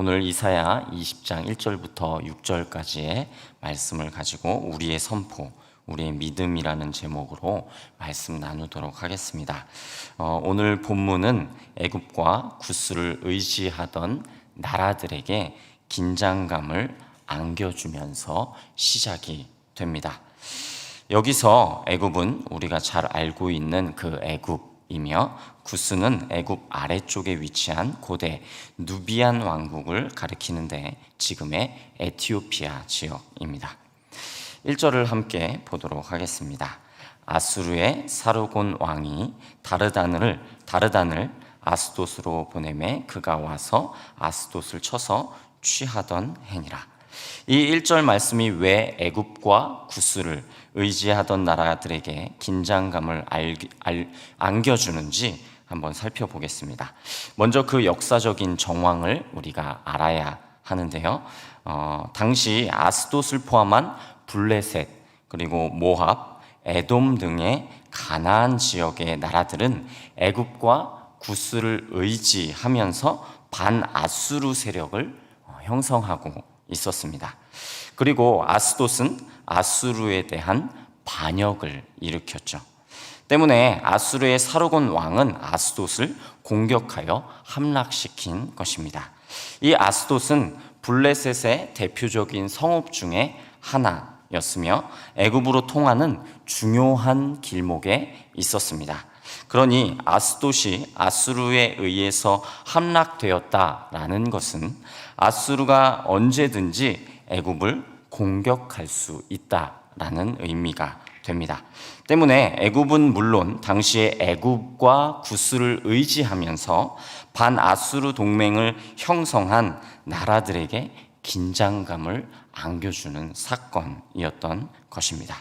오늘 이사야 20장 1절부터 6절까지의 말씀을 가지고 우리의 선포, 우리의 믿음이라는 제목으로 말씀 나누도록 하겠습니다. 어, 오늘 본문은 애굽과 구스를 의지하던 나라들에게 긴장감을 안겨주면서 시작이 됩니다. 여기서 애굽은 우리가 잘 알고 있는 그 애굽 이며 구스는 애굽 아래쪽에 위치한 고대 누비안 왕국을 가리키는데 지금의 에티오피아 지역입니다. 1절을 함께 보도록 하겠습니다. 아수르의 사르곤 왕이 다르단을 다르단을 아스돗으로 보내매 그가 와서 아스돗을 쳐서 취하던 행이라. 이 1절 말씀이 왜 애굽과 구스를 의지하던 나라들에게 긴장감을 알, 알, 안겨주는지 한번 살펴보겠습니다. 먼저 그 역사적인 정황을 우리가 알아야 하는데요. 어, 당시 아스돗을 포함한 블레셋 그리고 모압, 에돔 등의 가나안 지역의 나라들은 애굽과 구스를 의지하면서 반아수르 세력을 어, 형성하고 있었습니다. 그리고 아스돗은 아수르에 대한 반역을 일으켰죠. 때문에 아수르의 사르곤 왕은 아스돗을 공격하여 함락시킨 것입니다. 이 아스돗은 블레셋의 대표적인 성읍 중에 하나였으며 애굽으로 통하는 중요한 길목에 있었습니다. 그러니 아스돗이 아수르에 의해서 함락되었다라는 것은 아수르가 언제든지 애굽을 공격할 수 있다라는 의미가 됩니다. 때문에 애굽은 물론 당시에 애굽과 구스를 의지하면서 반아수르 동맹을 형성한 나라들에게 긴장감을 안겨주는 사건이었던 것입니다.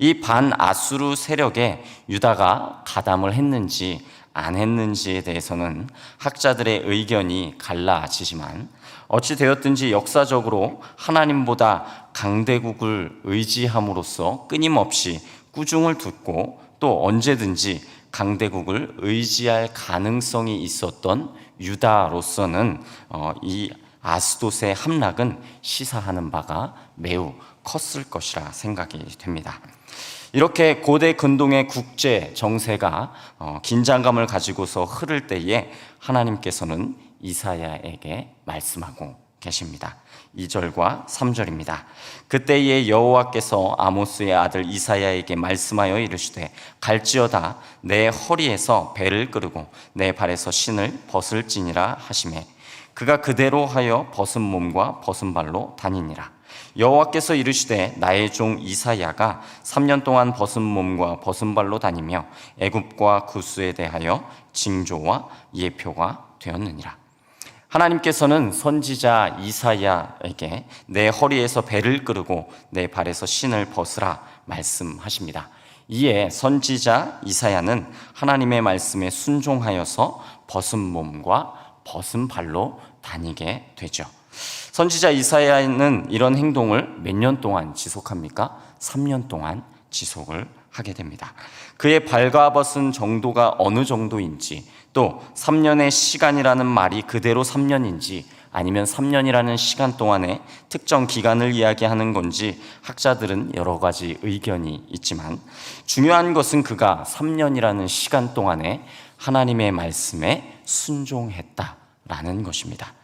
이 반아수르 세력에 유다가 가담을 했는지 안 했는지에 대해서는 학자들의 의견이 갈라지지만 어찌 되었든지 역사적으로 하나님보다 강대국을 의지함으로써 끊임없이 꾸중을 듣고 또 언제든지 강대국을 의지할 가능성이 있었던 유다로서는 어, 이 아스돗의 함락은 시사하는 바가 매우 컸을 것이라 생각이 됩니다. 이렇게 고대 근동의 국제 정세가 어, 긴장감을 가지고서 흐를 때에 하나님께서는 이사야에게 말씀하고 계십니다. 2절과 3절입니다. 그때에 여호와께서 아모스의 아들 이사야에게 말씀하여 이르시되 갈지어다 내 허리에서 배를 끄르고 내 발에서 신을 벗을지니라 하시매 그가 그대로 하여 벗은 몸과 벗은 발로 다니니라. 여호와께서 이르시되 나의 종 이사야가 3년 동안 벗은 몸과 벗은 발로 다니며 애굽과 구스에 대하여 징조와 예표가 되었느니라. 하나님께서는 선지자 이사야에게 내 허리에서 배를 끄르고 내 발에서 신을 벗으라 말씀하십니다. 이에 선지자 이사야는 하나님의 말씀에 순종하여서 벗은 몸과 벗은 발로 다니게 되죠. 선지자 이사야는 이런 행동을 몇 년 동안 지속합니까? 3년 동안 지속을 하게 됩니다. 그의 발가벗은 정도가 어느 정도인지 또 3년의 시간이라는 말이 그대로 3년인지 아니면 3년이라는 시간 동안의 특정 기간을 이야기하는 건지 학자들은 여러 가지 의견이 있지만 중요한 것은 그가 3년이라는 시간 동안에 하나님의 말씀에 순종했다라는 것입니다.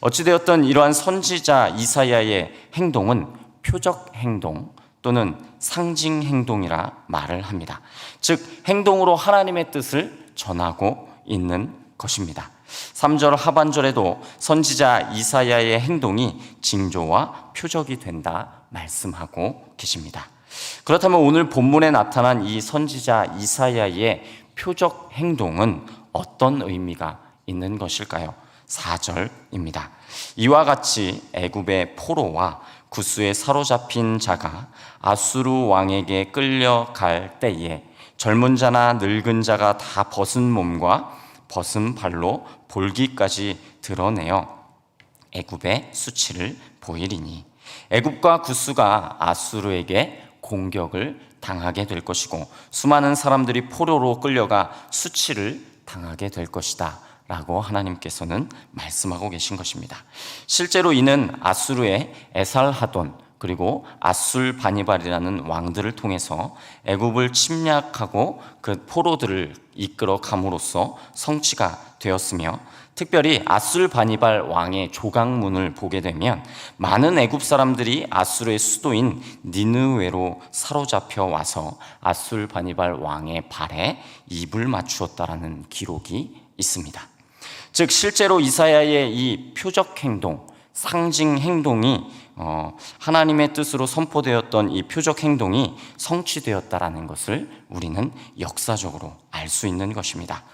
어찌되었던 이러한 선지자 이사야의 행동은 표적 행동 또는 상징 행동이라 말을 합니다. 즉, 행동으로 하나님의 뜻을 전하고 있는 것입니다. 3절 하반절에도 선지자 이사야의 행동이 징조와 표적이 된다 말씀하고 계십니다. 그렇다면 오늘 본문에 나타난 이 선지자 이사야의 표적 행동은 어떤 의미가 있는 것일까요? 4절입니다. 이와 같이 애굽의 포로와 구스에 사로잡힌 자가 아수르 왕에게 끌려갈 때에 젊은 자나 늙은 자가 다 벗은 몸과 벗은 발로 볼기까지 드러내어 애굽의 수치를 보이리니 애굽과 구스가 아수르에게 공격을 당하게 될 것이고 수많은 사람들이 포로로 끌려가 수치를 당하게 될 것이다 라고 하나님께서는 말씀하고 계신 것입니다. 실제로 이는 아수르의 에살하돈 그리고 아술 바니발이라는 왕들을 통해서 애굽을 침략하고 그 포로들을 이끌어 감으로써 성취가 되었으며 특별히 아술 바니발 왕의 조각문을 보게 되면 많은 애굽 사람들이 아술의 수도인 니느웨로 사로잡혀 와서 아술 바니발 왕의 발에 입을 맞추었다라는 기록이 있습니다. 즉 실제로 이사야의 이 표적 행동, 상징 행동이 어, 하나님의 뜻으로 선포되었던 이 표적 행동이 성취되었다라는 것을 우리는 역사적으로 알 수 있는 것입니다.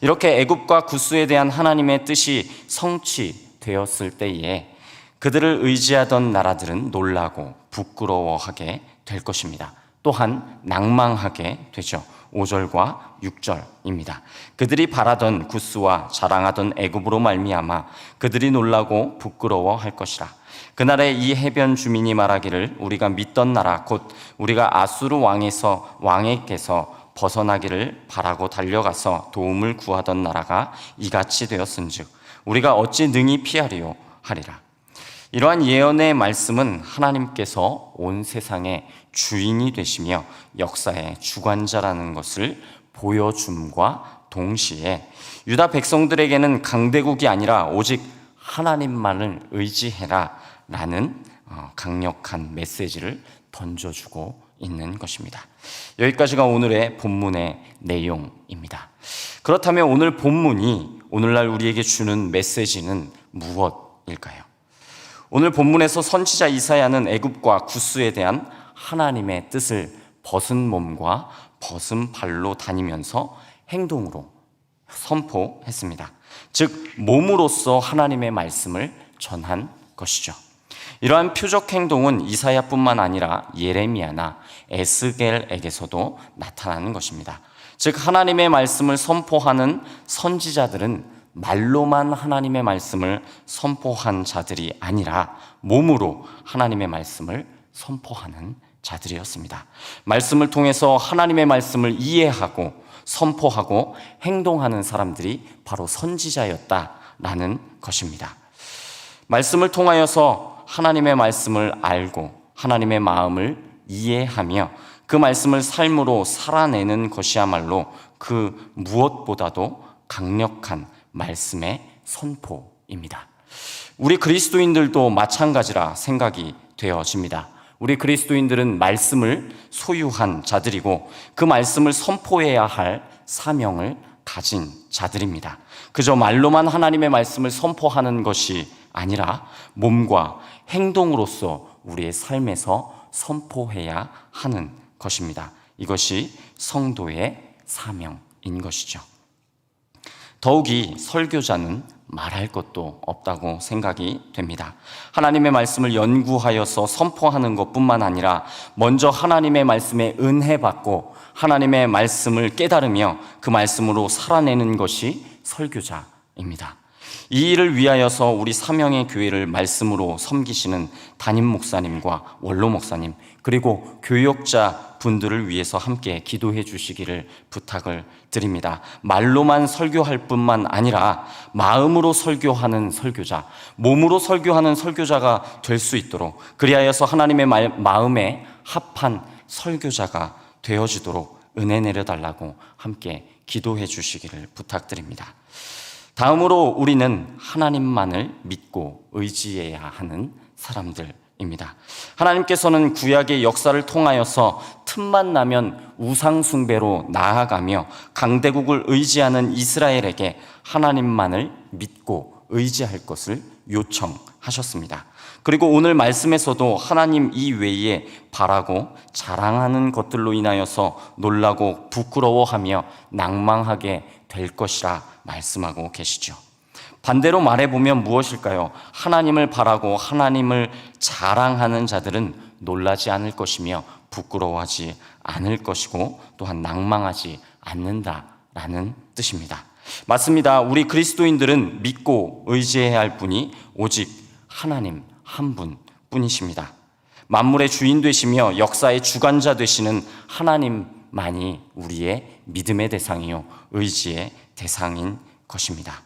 이렇게 애굽과 구스에 대한 하나님의 뜻이 성취되었을 때에 그들을 의지하던 나라들은 놀라고 부끄러워하게 될 것입니다. 또한 낭망하게 되죠. 5절과 6절입니다. 그들이 바라던 구스와 자랑하던 애굽으로 말미암아 그들이 놀라고 부끄러워할 것이라. 그날에 이 해변 주민이 말하기를 우리가 믿던 나라 곧 우리가 아수르 왕에서 왕에게서 벗어나기를 바라고 달려가서 도움을 구하던 나라가 이같이 되었은즉 우리가 어찌 능히 피하리요 하리라. 이러한 예언의 말씀은 하나님께서 온 세상의 주인이 되시며 역사의 주관자라는 것을 보여줌과 동시에 유다 백성들에게는 강대국이 아니라 오직 하나님만을 의지해라 라는 어, 강력한 메시지를 던져주고 있는 것입니다. 여기까지가 오늘의 본문의 내용입니다. 그렇다면 오늘 본문이 오늘날 우리에게 주는 메시지는 무엇일까요? 오늘 본문에서 선지자 이사야는 애굽과 구스에 대한 하나님의 뜻을 벗은 몸과 벗은 발로 다니면서 행동으로 선포했습니다. 즉 몸으로써 하나님의 말씀을 전한 것이죠. 이러한 표적 행동은 이사야뿐만 아니라 예레미야나 에스겔에게서도 나타나는 것입니다. 즉 하나님의 말씀을 선포하는 선지자들은 말로만 하나님의 말씀을 선포한 자들이 아니라 몸으로 하나님의 말씀을 선포하는 자들이었습니다. 말씀을 통해서 하나님의 말씀을 이해하고 선포하고 행동하는 사람들이 바로 선지자였다라는 것입니다. 말씀을 통하여서 하나님의 말씀을 알고 하나님의 마음을 이해하며 그 말씀을 삶으로 살아내는 것이야말로 그 무엇보다도 강력한 말씀의 선포입니다. 우리 그리스도인들도 마찬가지라 생각이 되어집니다. 우리 그리스도인들은 말씀을 소유한 자들이고 그 말씀을 선포해야 할 사명을 가진 자들입니다. 그저 말로만 하나님의 말씀을 선포하는 것이 아니라 몸과 행동으로서 우리의 삶에서 선포해야 하는 것입니다. 이것이 성도의 사명인 것이죠. 더욱이 설교자는 말할 것도 없다고 생각이 됩니다. 하나님의 말씀을 연구하여서 선포하는 것 뿐만 아니라 먼저 하나님의 말씀에 은혜 받고 하나님의 말씀을 깨달으며 그 말씀으로 살아내는 것이 설교자입니다. 이 일을 위하여서 우리 사명의 교회를 말씀으로 섬기시는 담임 목사님과 원로 목사님 그리고 교역자 분들을 위해서 함께 기도해 주시기를 부탁을 드립니다. 말로만 설교할 뿐만 아니라 마음으로 설교하는 설교자, 몸으로 설교하는 설교자가 될 수 있도록 그리하여서 하나님의 말, 마음에 합한 설교자가 되어지도록 은혜 내려달라고 함께 기도해 주시기를 부탁드립니다. 다음으로 우리는 하나님만을 믿고 의지해야 하는 사람들입니다. 하나님께서는 구약의 역사를 통하여서 틈만 나면 우상숭배로 나아가며 강대국을 의지하는 이스라엘에게 하나님만을 믿고 의지할 것을 요청하셨습니다. 그리고 오늘 말씀에서도 하나님 이외에 바라고 자랑하는 것들로 인하여서 놀라고 부끄러워하며 낭망하게 될 것이라 말씀하고 계시죠. 반대로 말해보면 무엇일까요? 하나님을 바라고 하나님을 자랑하는 자들은 놀라지 않을 것이며 부끄러워하지 않을 것이고 또한 낭망하지 않는다라는 뜻입니다. 맞습니다. 우리 그리스도인들은 믿고 의지해야 할 분이 오직 하나님 한 분 뿐이십니다. 만물의 주인 되시며 역사의 주관자 되시는 하나님만이 우리의 믿음의 대상이요 의지의 대상인 것입니다.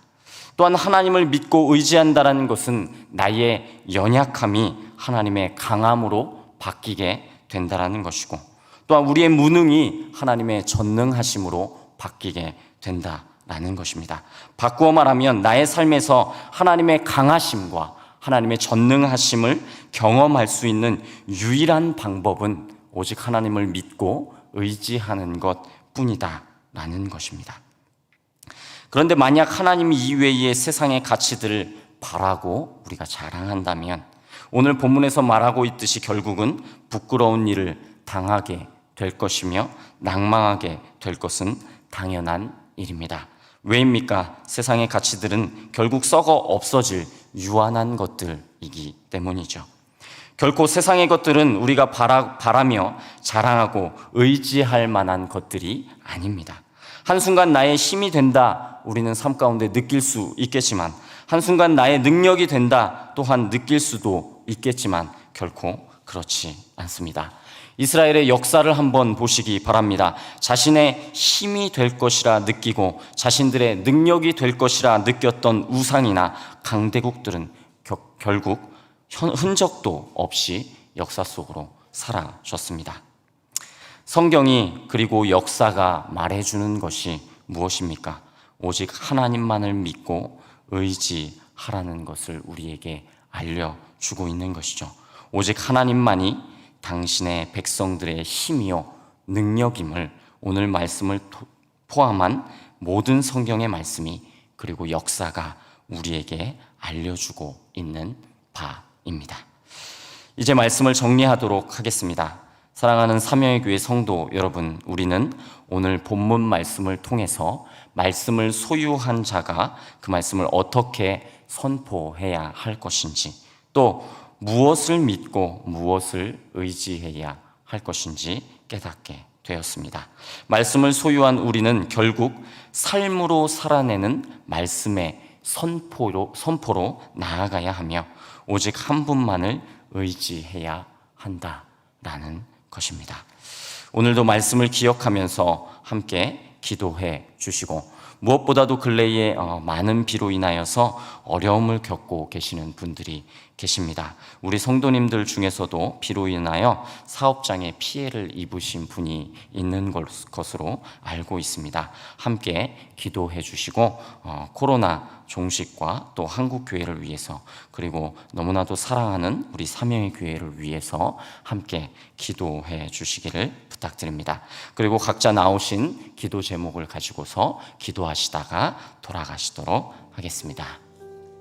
또한 하나님을 믿고 의지한다라는 것은 나의 연약함이 하나님의 강함으로 바뀌게 된다라는 것이고 또한 우리의 무능이 하나님의 전능하심으로 바뀌게 된다라는 것입니다. 바꾸어 말하면 나의 삶에서 하나님의 강하심과 하나님의 전능하심을 경험할 수 있는 유일한 방법은 오직 하나님을 믿고 의지하는 것 뿐이다 라는 것입니다. 그런데 만약 하나님 이외의 세상의 가치들을 바라고 우리가 자랑한다면 오늘 본문에서 말하고 있듯이 결국은 부끄러운 일을 당하게 될 것이며 낭망하게 될 것은 당연한 일입니다. 왜입니까? 세상의 가치들은 결국 썩어 없어질 유한한 것들이기 때문이죠. 결코 세상의 것들은 우리가 바라, 바라며 자랑하고 의지할 만한 것들이 아닙니다. 한순간 나의 힘이 된다, 우리는 삶 가운데 느낄 수 있겠지만, 한순간 나의 능력이 된다, 또한 느낄 수도 있겠지만, 결코 그렇지 않습니다. 이스라엘의 역사를 한번 보시기 바랍니다. 자신의 힘이 될 것이라 느끼고 자신들의 능력이 될 것이라 느꼈던 우상이나 강대국들은 겨- 결국 현- 흔적도 없이 역사 속으로 사라졌습니다. 성경이 그리고 역사가 말해주는 것이 무엇입니까? 오직 하나님만을 믿고 의지하라는 것을 우리에게 알려주고 있는 것이죠. 오직 하나님만이 당신의 백성들의 힘이요 능력임을 오늘 말씀을 토- 포함한 모든 성경의 말씀이 그리고 역사가 우리에게 알려주고 있는 바입니다. 이제 말씀을 정리하도록 하겠습니다. 사랑하는 삼여의 교회 성도 여러분, 우리는 오늘 본문 말씀을 통해서 말씀을 소유한 자가 그 말씀을 어떻게 선포해야 할 것인지 또 무엇을 믿고 무엇을 의지해야 할 것인지 깨닫게 되었습니다. 말씀을 소유한 우리는 결국 삶으로 살아내는 말씀의 선포로, 선포로 나아가야 하며 오직 한 분만을 의지해야 한다라는 것입니다. 오늘도 말씀을 기억하면서 함께 기도해 주시고 무엇보다도 근래에 어, 많은 비로 인하여서 어려움을 겪고 계시는 분들이 계십니다. 우리 성도님들 중에서도 비로 인하여 사업장에 피해를 입으신 분이 있는 것- 것으로 알고 있습니다. 함께 기도해 주시고 어, 코로나 종식과 또 한국 교회를 위해서 그리고 너무나도 사랑하는 우리 삼영의 교회를 위해서 함께 기도해 주시기를 부탁드립니다. 그리고 각자 나오신 기도 제목을 가지고서 기도하시다가 돌아가시도록 하겠습니다.